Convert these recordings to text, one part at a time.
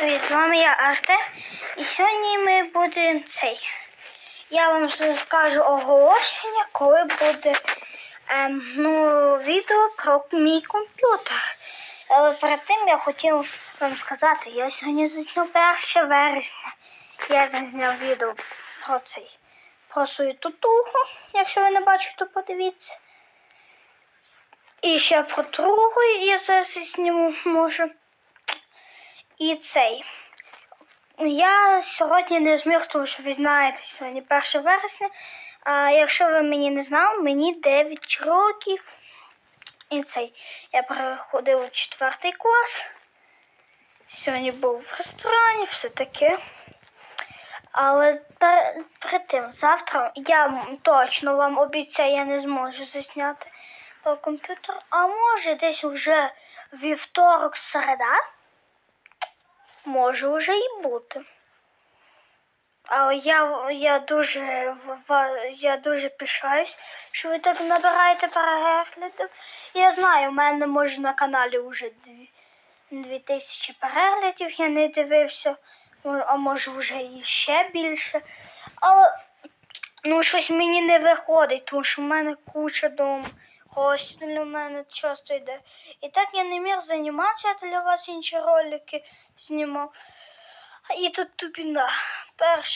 Привіт, з вами я Артем. І сьогодні ми будемо цей. Я вам скажу оголошення, коли буде ем, ну, відео про мій комп'ютер. Але перед тим я хотів вам сказати, я сьогодні засняв 1 вересня. Я зняв відео про цей про свою тутуху. Якщо ви не бачите, то подивіться. І ще про другу я зараз зніму може. І цей. Я сьогодні не зміг, тому що ви знаєте, сьогодні 1 вересня. А якщо ви мені не знали, мені 9 років. І цей. Я переходив у 4 клас. Сьогодні був в ресторані, все таке. Але пер- перед тим, завтра я точно вам обіцяю, я не зможу засняти про комп'ютер. А може десь вже вівторок, середа. Може вже і бути. Але я, я дуже я дуже пишаюсь, що ви так набираєте переглядів. Я знаю, у мене може на каналі вже дві, дві тисячі переглядів, я не дивився, а може вже і ще більше. Але ну, щось мені не виходить, тому що в мене куча дому. Гості для мене часто йде. І так я не міг займатися, я для вас інші ролики знімав. І тут тупіна.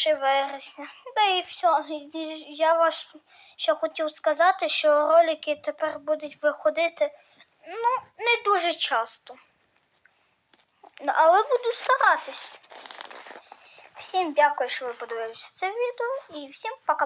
1 вересня. Да і все. Я вас ще хотів сказати, що ролики тепер будуть виходити ну, не дуже часто. Але буду старатись. Всім дякую, що ви подивилися це відео і всім пока.